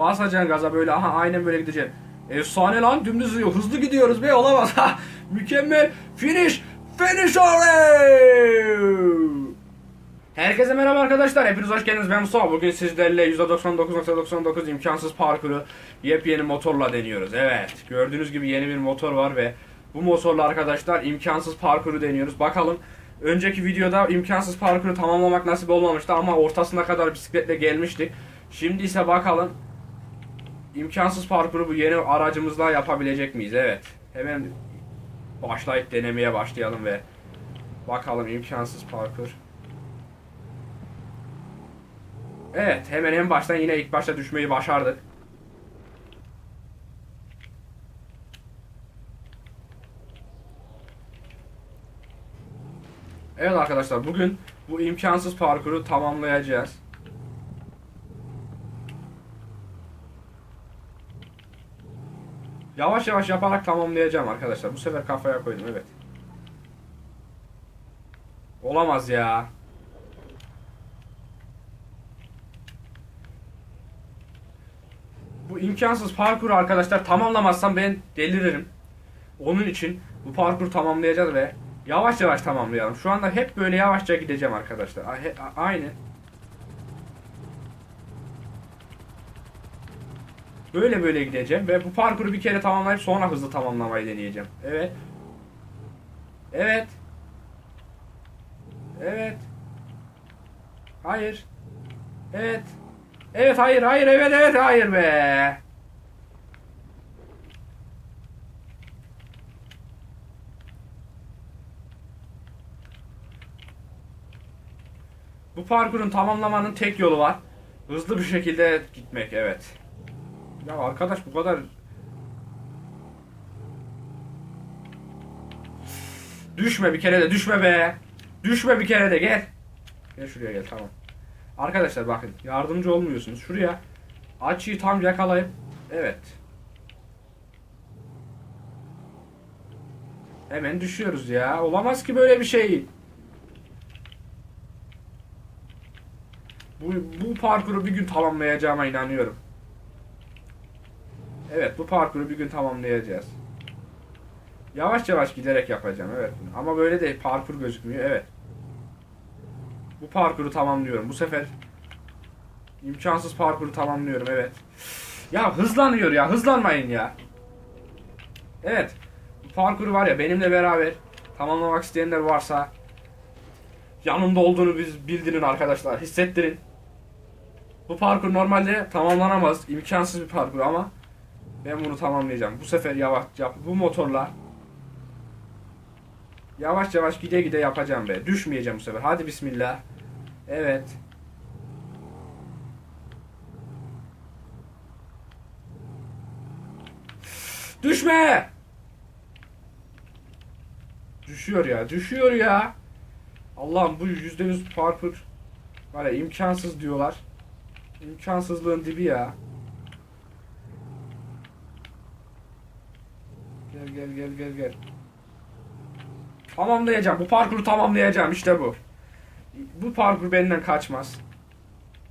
Basacaksın gaza böyle aha aynen böyle gideceksin. Efsane lan dümdüz hızlı gidiyoruz be olamaz ha. Mükemmel finish finish oley! Herkese merhaba arkadaşlar. Hepiniz hoş geldiniz. Ben Mustafa. Bugün sizlerle %99.99 imkansız parkuru yepyeni motorla deniyoruz. Evet. Gördüğünüz gibi yeni bir motor var ve bu motorla arkadaşlar imkansız parkuru deniyoruz. Bakalım önceki videoda imkansız parkuru tamamlamak nasip olmamıştı ama ortasına kadar bisikletle gelmiştik. Şimdi ise bakalım imkansız parkuru bu yeni aracımızla yapabilecek miyiz? Evet. Hemen başlayıp denemeye başlayalım ve bakalım imkansız parkur. Evet hemen en baştan yine ilk başta düşmeyi başardık. Evet arkadaşlar bugün bu imkansız parkuru tamamlayacağız. Yavaş yavaş yaparak tamamlayacağım arkadaşlar. Bu sefer kafaya koydum evet. Olamaz ya. Bu imkansız parkuru arkadaşlar tamamlamazsam ben deliririm. Onun için bu parkuru tamamlayacağız ve yavaş yavaş tamamlayalım. Şu anda hep böyle yavaşça gideceğim arkadaşlar. Aynı. Böyle böyle gideceğim ve bu parkuru bir kere tamamlayıp sonra hızlı tamamlamayı deneyeceğim. Evet. Evet. Evet. Hayır. Evet. Evet hayır hayır evet evet hayır be. Bu parkurun tamamlamanın tek yolu var. Hızlı bir şekilde gitmek evet. Ya arkadaş bu kadar Düşme bir kere de düşme be. Düşme bir kere de gel. Gel şuraya gel tamam. Arkadaşlar bakın yardımcı olmuyorsunuz. Şuraya açıyı tam yakalayıp evet. Hemen düşüyoruz ya. Olamaz ki böyle bir şey. Bu, bu parkuru bir gün tamamlayacağıma inanıyorum. Evet bu parkuru bir gün tamamlayacağız. Yavaş yavaş giderek yapacağım evet. Ama böyle de parkur gözükmüyor evet. Bu parkuru tamamlıyorum. Bu sefer imkansız parkuru tamamlıyorum evet. Ya hızlanıyor ya hızlanmayın ya. Evet. Bu parkuru var ya benimle beraber tamamlamak isteyenler varsa yanımda olduğunu biz bildirin arkadaşlar. Hissettirin. Bu parkur normalde tamamlanamaz. imkansız bir parkur ama ben bunu tamamlayacağım. Bu sefer yavaş yap. Bu motorla yavaş yavaş gide gide yapacağım be. Düşmeyeceğim bu sefer. Hadi bismillah. Evet. Düşme! Düşüyor ya, düşüyor ya. Allah'ım bu yüzde yüz parkur var ya imkansız diyorlar. İmkansızlığın dibi ya. Gel gel gel gel gel. Tamamlayacağım. Bu parkuru tamamlayacağım. işte bu. Bu parkur benden kaçmaz.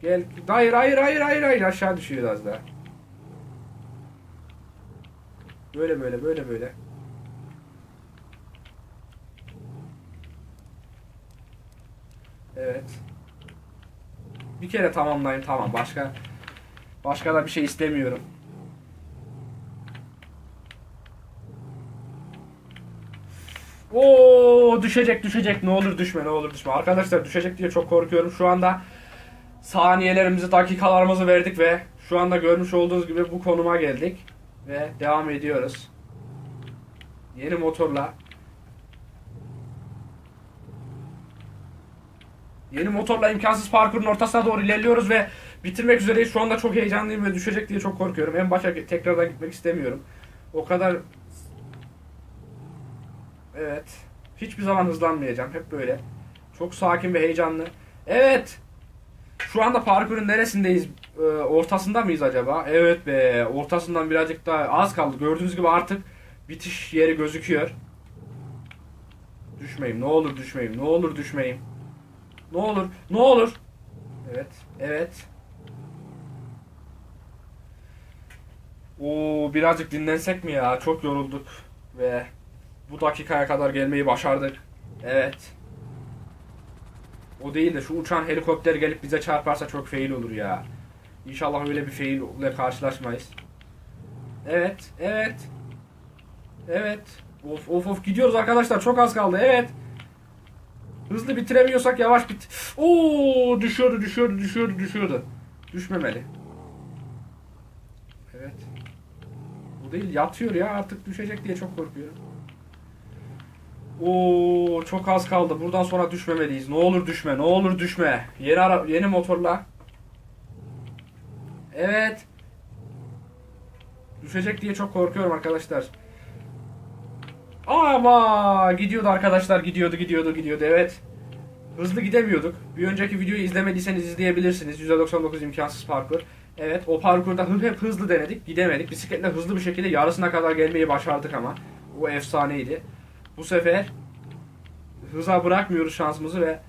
Gel. Hayır hayır hayır hayır hayır aşağı düşüyor az daha. Böyle böyle böyle böyle. Evet. Bir kere tamamlayayım tamam. Başka başka da bir şey istemiyorum. Oo düşecek düşecek ne olur düşme ne olur düşme. Arkadaşlar düşecek diye çok korkuyorum. Şu anda saniyelerimizi dakikalarımızı verdik ve şu anda görmüş olduğunuz gibi bu konuma geldik. Ve devam ediyoruz. Yeni motorla. Yeni motorla imkansız parkurun ortasına doğru ilerliyoruz ve bitirmek üzereyiz. Şu anda çok heyecanlıyım ve düşecek diye çok korkuyorum. En başa tekrardan gitmek istemiyorum. O kadar Evet. Hiçbir zaman hızlanmayacağım. Hep böyle. Çok sakin ve heyecanlı. Evet. Şu anda parkurun neresindeyiz? Ee, ortasında mıyız acaba? Evet be. Ortasından birazcık daha az kaldı. Gördüğünüz gibi artık bitiş yeri gözüküyor. Düşmeyeyim. Ne olur düşmeyeyim. Ne olur düşmeyeyim. Ne olur. Ne olur. Evet. Evet. Oo birazcık dinlensek mi ya? Çok yorulduk ve bu dakikaya kadar gelmeyi başardık. Evet. O değil de şu uçan helikopter gelip bize çarparsa çok fail olur ya. İnşallah öyle bir fail ile karşılaşmayız. Evet, evet. Evet. Of of of gidiyoruz arkadaşlar. Çok az kaldı. Evet. Hızlı bitiremiyorsak yavaş bit. Oo düşüyordu, düşüyordu, düşüyordu, düşüyordu. Düşmemeli. Evet. Bu değil yatıyor ya artık düşecek diye çok korkuyorum. Oo çok az kaldı. Buradan sonra düşmemeliyiz. Ne olur düşme, ne olur düşme. Yeni ara yeni motorla. Evet. Düşecek diye çok korkuyorum arkadaşlar. Ama gidiyordu arkadaşlar gidiyordu gidiyordu gidiyordu evet. Hızlı gidemiyorduk. Bir önceki videoyu izlemediyseniz izleyebilirsiniz. %99 imkansız parkur. Evet o parkurda hep hızlı denedik gidemedik. Bisikletle hızlı bir şekilde yarısına kadar gelmeyi başardık ama. O efsaneydi. Bu sefer hıza bırakmıyoruz şansımızı ve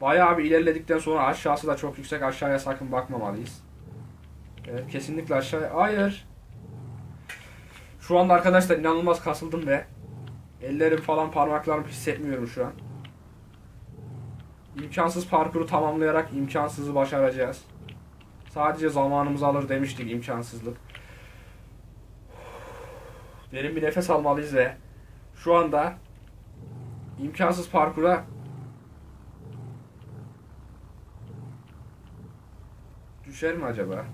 bayağı bir ilerledikten sonra aşağısı da çok yüksek. Aşağıya sakın bakmamalıyız. Evet kesinlikle aşağıya. Hayır. Şu anda arkadaşlar inanılmaz kasıldım ve ellerim falan parmaklarım hissetmiyorum şu an. İmkansız parkuru tamamlayarak imkansızı başaracağız. Sadece zamanımızı alır demiştik imkansızlık. Derin bir nefes almalıyız ve şu anda imkansız parkura düşer mi acaba?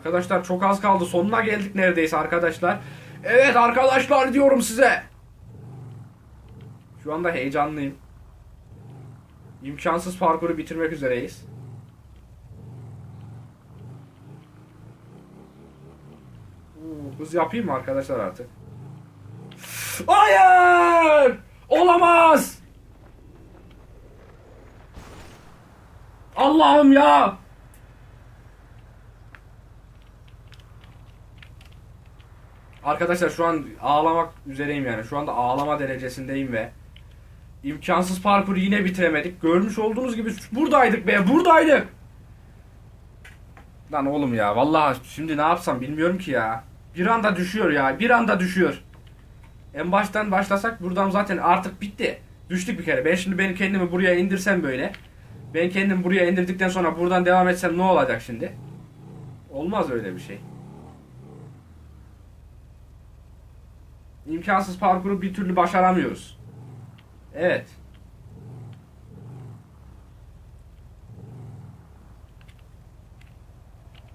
Arkadaşlar çok az kaldı. Sonuna geldik neredeyse arkadaşlar. Evet arkadaşlar diyorum size. Şu anda heyecanlıyım. İmkansız parkuru bitirmek üzereyiz. Hız yapayım mı arkadaşlar artık? Hayır! Olamaz! Allah'ım ya! Arkadaşlar şu an ağlamak üzereyim yani. Şu anda ağlama derecesindeyim ve imkansız parkuru yine bitiremedik. Görmüş olduğunuz gibi buradaydık be, buradaydık. Lan oğlum ya vallahi şimdi ne yapsam bilmiyorum ki ya. Bir anda düşüyor ya, bir anda düşüyor. En baştan başlasak buradan zaten artık bitti. Düştük bir kere. Ben şimdi ben kendimi buraya indirsem böyle. Ben kendimi buraya indirdikten sonra buradan devam etsem ne olacak şimdi? Olmaz öyle bir şey. İmkansız parkuru bir türlü başaramıyoruz. Evet.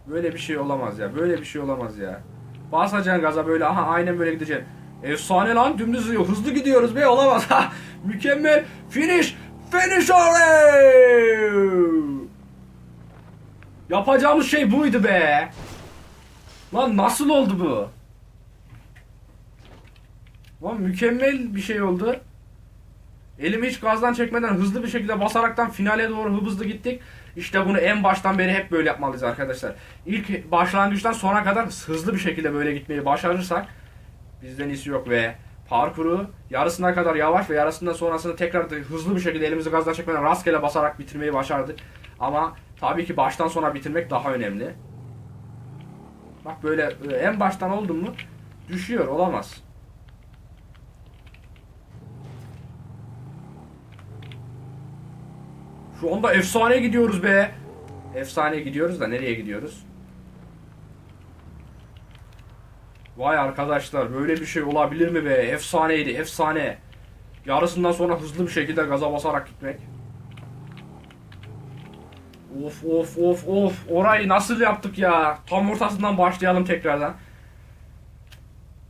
Böyle bir şey olamaz ya. Böyle bir şey olamaz ya. Basacaksın gaza böyle. Aha aynen böyle gideceksin. Efsane lan dümdüz hızlı gidiyoruz be olamaz. Ha, mükemmel. Finish. Finish oley. Yapacağımız şey buydu be. Lan nasıl oldu bu? Lan mükemmel bir şey oldu. Elimi hiç gazdan çekmeden hızlı bir şekilde basaraktan finale doğru hızlı gittik. İşte bunu en baştan beri hep böyle yapmalıyız arkadaşlar. İlk başlangıçtan sona kadar hızlı bir şekilde böyle gitmeyi başarırsak bizden iyisi yok ve parkuru yarısına kadar yavaş ve yarısından sonrasını tekrar hızlı bir şekilde elimizi gazdan çekmeden rastgele basarak bitirmeyi başardık. Ama tabii ki baştan sona bitirmek daha önemli. Bak böyle en baştan oldun mu düşüyor olamaz. Şu anda efsane gidiyoruz be. Efsane gidiyoruz da nereye gidiyoruz? Vay arkadaşlar böyle bir şey olabilir mi be? Efsaneydi efsane. Yarısından sonra hızlı bir şekilde gaza basarak gitmek. Of of of of. Orayı nasıl yaptık ya? Tam ortasından başlayalım tekrardan.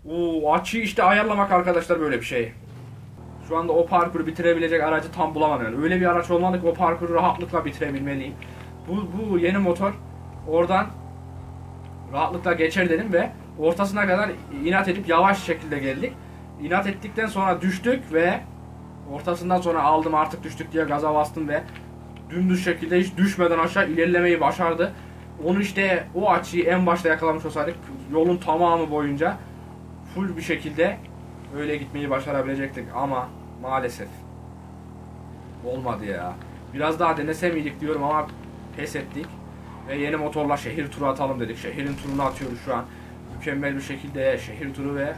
Oo, açıyı işte ayarlamak arkadaşlar böyle bir şey. Şu anda o parkuru bitirebilecek aracı tam bulamam yani. Öyle bir araç olmalı ki o parkuru rahatlıkla bitirebilmeliyim. Bu, bu yeni motor oradan rahatlıkla geçer dedim ve ortasına kadar inat edip yavaş şekilde geldik. İnat ettikten sonra düştük ve ortasından sonra aldım artık düştük diye gaza bastım ve dümdüz şekilde hiç düşmeden aşağı ilerlemeyi başardı. onu işte o açıyı en başta yakalamış olsaydık yolun tamamı boyunca full bir şekilde öyle gitmeyi başarabilecektik ama maalesef olmadı ya. Biraz daha denese miydik diyorum ama pes ettik. Ve yeni motorla şehir turu atalım dedik. Şehrin turunu atıyoruz şu an. Mükemmel bir şekilde şehir turu ve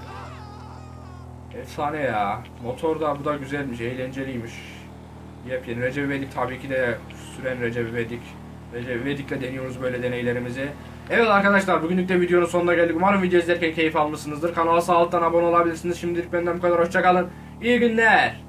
efsane ya. Motor da bu da güzelmiş, eğlenceliymiş. Yepyeni Recep İvedik tabii ki de süren Recep İvedik. Recep İvedik'le deniyoruz böyle deneylerimizi. Evet arkadaşlar bugünlük de videonun sonuna geldik. Umarım video izlerken keyif almışsınızdır. Kanala sağ alttan abone olabilirsiniz. Şimdilik benden bu kadar. Hoşçakalın. İyi günler.